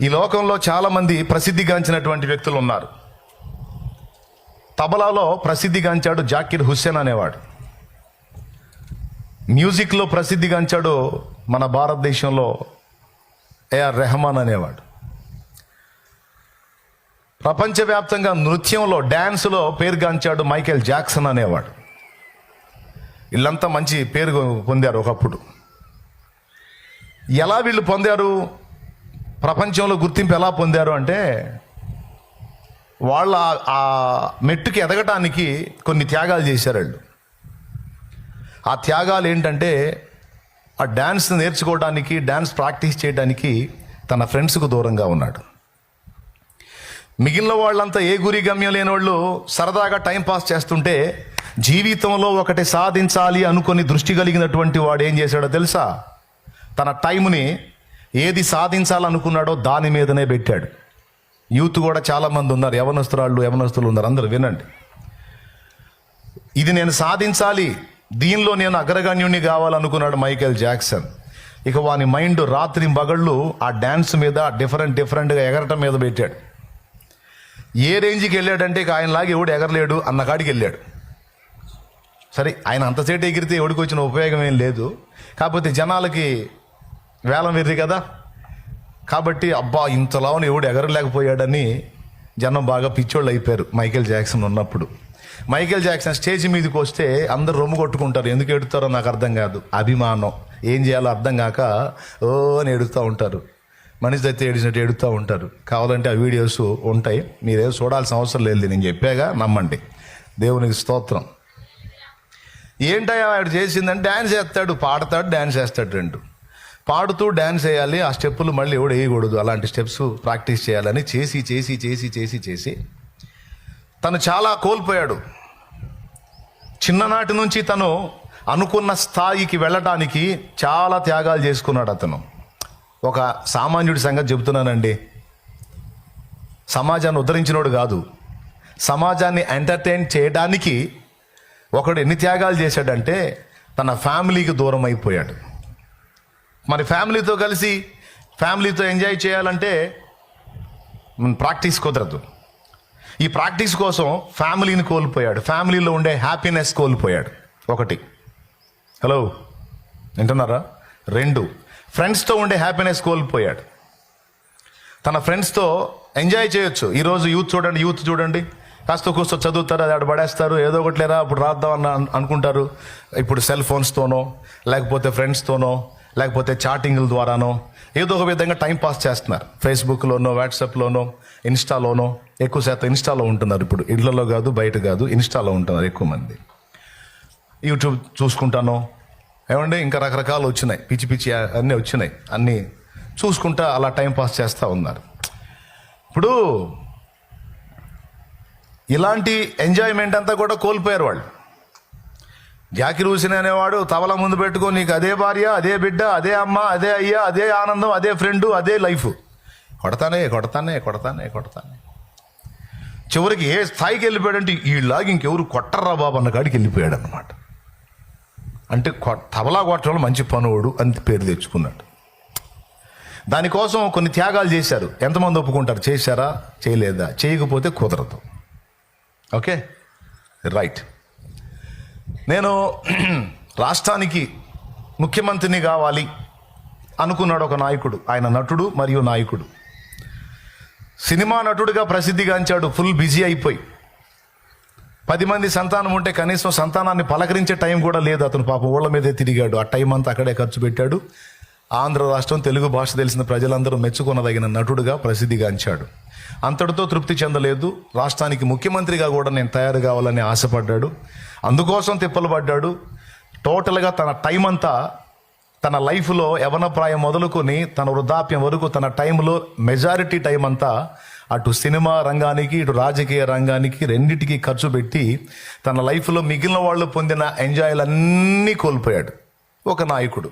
ఈ లోకంలో చాలామంది ప్రసిద్ధిగాంచినటువంటి వ్యక్తులు ఉన్నారు. తబలాలో ప్రసిద్ధిగాంచాడు జాకిర్ హుస్సేన్ అనేవాడు. మ్యూజిక్లో ప్రసిద్ధిగాంచాడు మన భారతదేశంలో ఏఆర్ రెహమాన్ అనేవాడు. ప్రపంచవ్యాప్తంగా నృత్యంలో డ్యాన్స్లో పేరుగాంచాడు మైకేల్ జాక్సన్ అనేవాడు. వీళ్ళంతా మంచి పేరు పొందారు ఒకప్పుడు. ఎలా వీళ్ళు పొందారు? ప్రపంచంలో గుర్తింపు ఎలా పొందారు అంటే వాళ్ళ ఆ- మెట్టుకి ఎదగటానికి కొన్ని త్యాగాలు చేశారు వాళ్ళు. ఆ త్యాగాలు ఏంటంటే ఆ డ్యాన్స్ నేర్చుకోవడానికి డ్యాన్స్ ప్రాక్టీస్ చేయడానికి తన ఫ్రెండ్స్కు దూరంగా ఉన్నాడు. మిగిలిన వాళ్ళంతా ఏ గురి గమ్యం లేని వాళ్ళు సరదాగా టైంపాస్ చేస్తుంటే జీవితంలో ఒకటి సాధించాలి అనుకొని దృష్టి కలిగినటువంటి వాడు ఏం చేశాడో తెలుసా? తన టైంని ఏది సాధించాలనుకున్నాడో దాని మీదనే పెట్టాడు. యూత్ కూడా చాలామంది ఉన్నారు. యవనస్తురాళ్ళు యవనస్తులు ఉన్నారు. అందరూ వినండి. ఇది నేను సాధించాలి. దీనిలో నేను అగ్రగణ్యుణ్ణి కావాలనుకున్నాడు మైకేల్ జాక్సన్. ఇక వాని మైండ్ రాత్రి మగళ్ళు ఆ డ్యాన్స్ మీద డిఫరెంట్ డిఫరెంట్గా ఎగరటం మీద పెట్టాడు. ఏ రేంజ్కి వెళ్ళాడంటే ఇక ఆయనలాగా ఎవడు ఎగరలేడు అన్న కాడికి వెళ్ళాడు. సరే ఆయన అంతసేటు ఎగిరితే ఎవడికి వచ్చిన ఉపయోగం ఏం లేదు. కాకపోతే జనాలకి వేలం వెర్రి కదా? కాబట్టి అబ్బా ఇంతలావున ఎవడు ఎగరలేకపోయాడని జనం బాగా పిచ్చోళ్ళు అయిపోయారు మైకేల్ జాక్సన్ ఉన్నప్పుడు. మైకేల్ జాక్సన్ స్టేజ్ మీదకి వస్తే అందరు రొమ్ము కొట్టుకుంటారు. ఎందుకు ఎడుతారో నాకు అర్థం కాదు. అభిమానం. ఏం చేయాలో అర్థం కాక ఓ అని ఎడుతూ ఉంటారు. మనిషి అయితే ఏడిచినట్టు ఎడుతూ ఉంటారు. కావాలంటే ఆ వీడియోస్ ఉంటాయి. మీరేం చూడాల్సిన అవసరం లేదు నేను చెప్పాగా నమ్మండి. దేవునికి స్తోత్రం. ఏంటయ్యా వాడు చేసిందంటే డ్యాన్స్ చేస్తాడు పాడతాడు డ్యాన్స్ చేస్తాడు రెండు. పాడుతూ డ్యాన్స్ వేయాలి ఆ స్టెప్పులు మళ్ళీ ఎవడు వేయకూడదు. అలాంటి స్టెప్స్ ప్రాక్టీస్ చేయాలని చేసి చేసి చేసి చేసి చేసి తను చాలా కోల్పోయాడు. చిన్ననాటి నుంచి తను అనుకున్న స్థాయికి వెళ్ళటానికి చాలా త్యాగాలు చేసుకున్నాడు అతను. ఒక సామాన్యుడి సంగతి చెబుతున్నానండి. సమాజాన్ని ఉద్ధరించినోడు కాదు. సమాజాన్ని ఎంటర్టైన్ చేయడానికి ఒకడు ఎన్ని త్యాగాలు చేశాడంటే తన ఫ్యామిలీకి దూరం అయిపోయాడు. మరి ఫ్యామిలీతో కలిసి ఫ్యామిలీతో ఎంజాయ్ చేయాలంటే ప్రాక్టీస్ కుదరదు. ఈ ప్రాక్టీస్ కోసం ఫ్యామిలీని కోల్పోయాడు. ఫ్యామిలీలో ఉండే హ్యాపీనెస్ కోల్పోయాడు. ఒకటి. హలో? వింటున్నారా? రెండు. ఫ్రెండ్స్తో ఉండే హ్యాపీనెస్ కోల్పోయాడు. తన ఫ్రెండ్స్తో ఎంజాయ్ చేయొచ్చు. ఈరోజు యూత్ చూడండి యూత్ చూడండి. కాస్త కూస్తో చదువుతారు అది ఆడ పడేస్తారు. ఏదో ఒకటి లేరా అప్పుడు రాద్దాం అని అనుకుంటారు. ఇప్పుడు సెల్ ఫోన్స్తోనో లేకపోతే ఫ్రెండ్స్తోనో లేకపోతే చాటింగ్ల ద్వారానో ఏదో ఒక విధంగా టైం పాస్ చేస్తున్నారు. ఫేస్బుక్లోనో వాట్సాప్లోనో ఇన్స్టాలోనో ఎక్కువ శాతం ఇన్స్టాలో ఉంటున్నారు ఇప్పుడు. ఇళ్ళలో కాదు బయట కాదు ఇన్స్టాలో ఉంటున్నారు ఎక్కువ మంది. యూట్యూబ్ చూసుకుంటాను ఏమండి ఇంకా రకరకాలు వచ్చినాయి. పిచ్చి పిచ్చి అన్నీ వచ్చినాయి. అన్నీ చూసుకుంటా అలా టైం పాస్ చేస్తూ ఉన్నారు. ఇప్పుడు ఇలాంటి ఎంజాయ్మెంట్ అంతా కూడా కోల్పోయారు వాళ్ళు. జాకిర్ హుసేన్ అనేవాడు తవల ముందు పెట్టుకో నీకు అదే భార్య అదే బిడ్డ అదే అమ్మ అదే అయ్య అదే ఆనందం అదే ఫ్రెండ్ అదే లైఫ్ కొడతానే కొడతానే కొడతానే కొడతానే. చివరికి ఏ స్థాయికి వెళ్ళిపోయాడంటే ఈలాగా ఇంకెవరు కొట్టర్రా బాబు అన్న కాడికి వెళ్ళిపోయాడు అనమాట అంటే తబలా కొట్టడం మంచి పనుడు అని పేరు తెచ్చుకున్నాడు. దానికోసం కొన్ని త్యాగాలు చేశారు. ఎంతమంది ఒప్పుకుంటారు? చేశారా? చేయలేదా? చేయకపోతే కుదరదు. ఓకే? రైట్. నేను రాష్ట్రానికి ముఖ్యమంత్రిని కావాలి అనుకున్నాడు ఒక నాయకుడు. ఆయన నటుడు మరియు నాయకుడు. సినిమా నటుడిగా ప్రసిద్ధిగాంచాడు ఫుల్ బిజీ అయిపోయి. పది మంది సంతానం ఉంటే కనీసం సంతానాన్ని పలకరించే టైం కూడా లేదు అతను. పాపం ఊళ్ళ మీదే తిరిగాడు. ఆ టైం అంతా అక్కడే ఖర్చు పెట్టాడు. ఆంధ్ర రాష్ట్రం తెలుగు భాష తెలిసిన ప్రజలందరూ మెచ్చుకొనదగిన నటుడుగా ప్రసిద్ధిగాంచాడు అంతటితో తృప్తి చెందలేదు. రాష్ట్రానికి ముఖ్యమంత్రిగా కూడా నేను తయారు కావాలని ఆశపడ్డాడు. అందుకోసం తిప్పలు పడ్డాడు. టోటల్గా తన టైం అంతా తన లైఫ్లో యవనప్రాయం మొదలుకొని తన వృద్ధాప్యం వరకు తన టైంలో మెజారిటీ టైం అంతా అటు సినిమా రంగానికి ఇటు రాజకీయ రంగానికి రెండిటికి ఖర్చు పెట్టి తన లైఫ్లో మిగిలిన వాళ్ళు పొందిన ఎంజాయ్లన్నీ కోల్పోయాడు. ఒక నాయకుడు.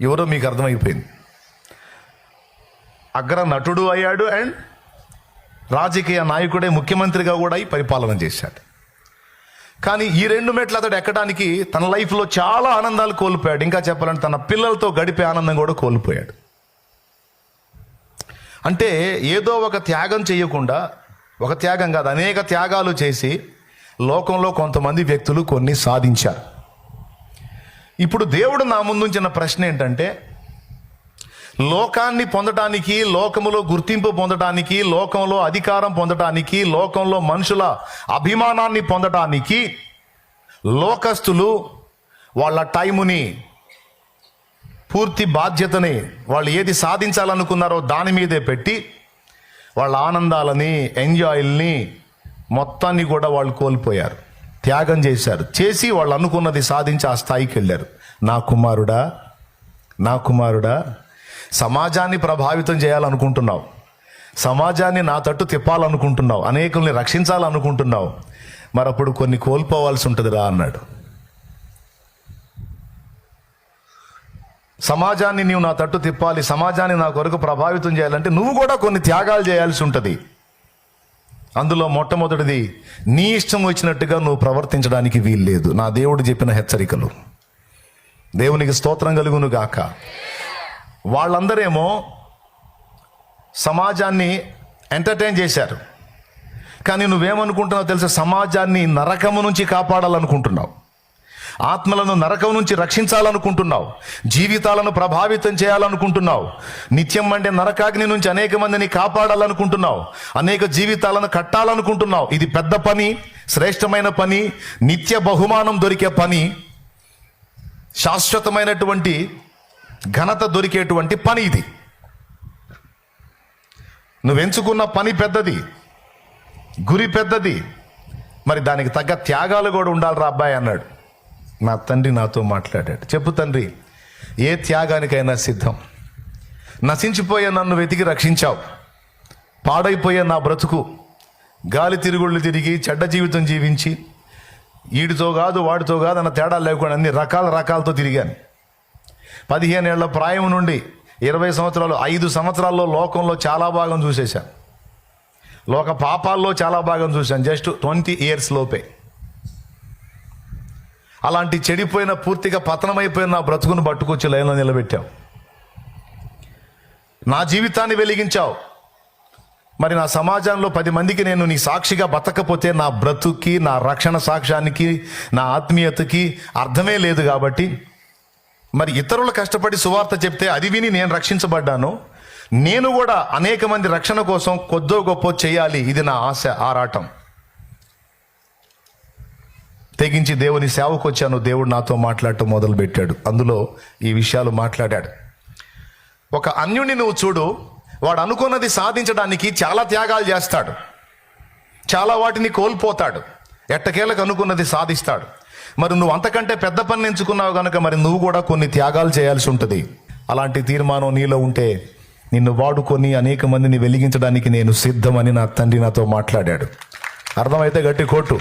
ఎవరో మీకు అర్థమైపోయింది. అగ్ర నటుడు అయ్యాడు అండ్ రాజకీయ నాయకుడే ముఖ్యమంత్రిగా కూడా అయి పరిపాలన చేశాడు. కానీ ఈ రెండు మెట్లు అతడు ఎక్కడానికి తన లైఫ్లో చాలా ఆనందాలు కోల్పోయాడు. ఇంకా చెప్పాలంటే తన పిల్లలతో గడిపే ఆనందం కూడా కోల్పోయాడు. అంటే ఏదో ఒక త్యాగం చేయకుండా ఒక త్యాగం కాదు అనేక త్యాగాలు చేసి లోకంలో కొంతమంది వ్యక్తులు కొన్ని సాధించారు. ఇప్పుడు దేవుడు నా ముందుంచిన ప్రశ్న ఏంటంటే లోకాన్ని పొందటానికి లోకములో గుర్తింపు పొందటానికి లోకంలో అధికారం పొందటానికి లోకంలో మనుషుల అభిమానాన్ని పొందటానికి లోకస్తులు వాళ్ళ టైముని పూర్తి బాధ్యతని వాళ్ళు ఏది సాధించాలనుకున్నారో దాని మీదే పెట్టి వాళ్ళ ఆనందాలని ఎంజాయ్ని మొత్తాన్ని కూడా వాళ్ళు కోల్పోయారు. త్యాగం చేశారు. చేసి వాళ్ళు అనుకున్నది సాధించి ఆ స్థాయికి వెళ్ళారు. నా కుమారుడా నా కుమారుడా సమాజాన్ని ప్రభావితం చేయాలనుకుంటున్నావు. సమాజాన్ని నా తట్టు తిప్పాలనుకుంటున్నావు. అనేకుల్ని రక్షించాలనుకుంటున్నావు. మరప్పుడు కొన్ని కోల్పోవాల్సి ఉంటుందిరా అన్నాడు. సమాజాన్ని నీవు నా తట్టు తిప్పాలి సమాజాన్ని నా కొరకు ప్రభావితం చేయాలంటే నువ్వు కూడా కొన్ని త్యాగాలు చేయాల్సి ఉంటుంది. అందులో మొట్టమొదటిది నీ ఇష్టం వచ్చినట్టుగా నువ్వు ప్రవర్తించడానికి వీలు లేదు నా దేవుడు చెప్పిన హెచ్చరికలు. దేవునికి స్తోత్రం కలుగును గాక. వాళ్ళందరేమో సమాజాన్ని ఎంటర్టైన్ చేశారు. కానీ నువ్వేమనుకుంటున్నావు తెలుసా? సమాజాన్ని నరకము నుంచి కాపాడాలనుకుంటున్నావు. ఆత్మలను నరకం నుంచి రక్షించాలనుకుంటున్నావు. జీవితాలను ప్రభావితం చేయాలనుకుంటున్నావు. నిత్యం అంటే నరకాగ్ని నుంచి అనేక మందిని కాపాడాలనుకుంటున్నావు. అనేక జీవితాలను కట్టాలనుకుంటున్నావు. ఇది పెద్ద పని శ్రేష్టమైన పని నిత్య బహుమానం దొరికే పని శాశ్వతమైనటువంటి ఘనత దొరికేటువంటి పని ఇది. నువ్వు ఎంచుకున్న పని పెద్దది గురి పెద్దది. మరి దానికి తగ్గ త్యాగాలు కూడా ఉండాలిరా అబ్బాయి అన్నాడు. నా తండ్రి నాతో మాట్లాడాడు. చెప్పు తండ్రి ఏ త్యాగానికైనా సిద్ధం. నశించిపోయే నన్ను వెతికి రక్షించావు. పాడైపోయే నా బ్రతుకు. గాలి తిరుగుళ్ళు తిరిగి చెడ్డ జీవితం జీవించి వీడితో కాదు వాడితో కాదు అన్న తేడా లేకుండా అన్ని రకాల రకాలతో తిరిగాను. పదిహేను ఏళ్ళ ప్రాయం నుండి ఇరవై సంవత్సరాలు ఐదు సంవత్సరాల్లో లోకంలో చాలా భాగం చూసేశాను. లోక పాపాల్లో చాలా భాగం చూశాను. జస్ట్ ట్వంటీ ఇయర్స్ లోపే. అలాంటి చెడిపోయిన పూర్తిగా పతనమైపోయిన నా బ్రతుకును పట్టుకొచ్చి లైన్లో నిలబెట్టావు. నా జీవితాన్ని వెలిగించావు. మరి నా సమాజంలో పది మందికి నేను నీ సాక్షిగా బతకపోతే నా బ్రతుక్కి నా రక్షణ సాక్ష్యానికి నా ఆత్మీయతకి అర్థమే లేదు కాబట్టి మరి ఇతరులు కష్టపడి సువార్త చెప్తే అది విని నేను రక్షించబడ్డాను. నేను కూడా అనేక మంది రక్షణ కోసం కొద్దో గొప్ప చేయాలి. ఇది నా ఆశ ఆరాటం. తెగించి దేవుని సేవకు వచ్చాను దేవుడు నాతో మాట్లాడటం మొదలుపెట్టాడు. అందులో ఈ విషయాలు మాట్లాడాడు. ఒక అన్యుడిని నువ్వు చూడు వాడు అనుకున్నది సాధించడానికి చాలా త్యాగాలు చేస్తాడు. చాలా వాటిని కోల్పోతాడు. ఎట్టకేలకు అనుకున్నది సాధిస్తాడు. మరి నువ్వు అంతకంటే పెద్ద పని ఎంచుకున్నావు కనుక మరి నువ్వు కూడా కొన్ని త్యాగాలు చేయాల్సి ఉంటుంది. అలాంటి తీర్మానం నీలో ఉంటే నిన్ను వాడుకొని అనేక మందిని వెలిగించడానికి నేను సిద్ధమని నా తండ్రి నాతో మాట్లాడాడు. అర్థమైతే గట్టి కొట్టు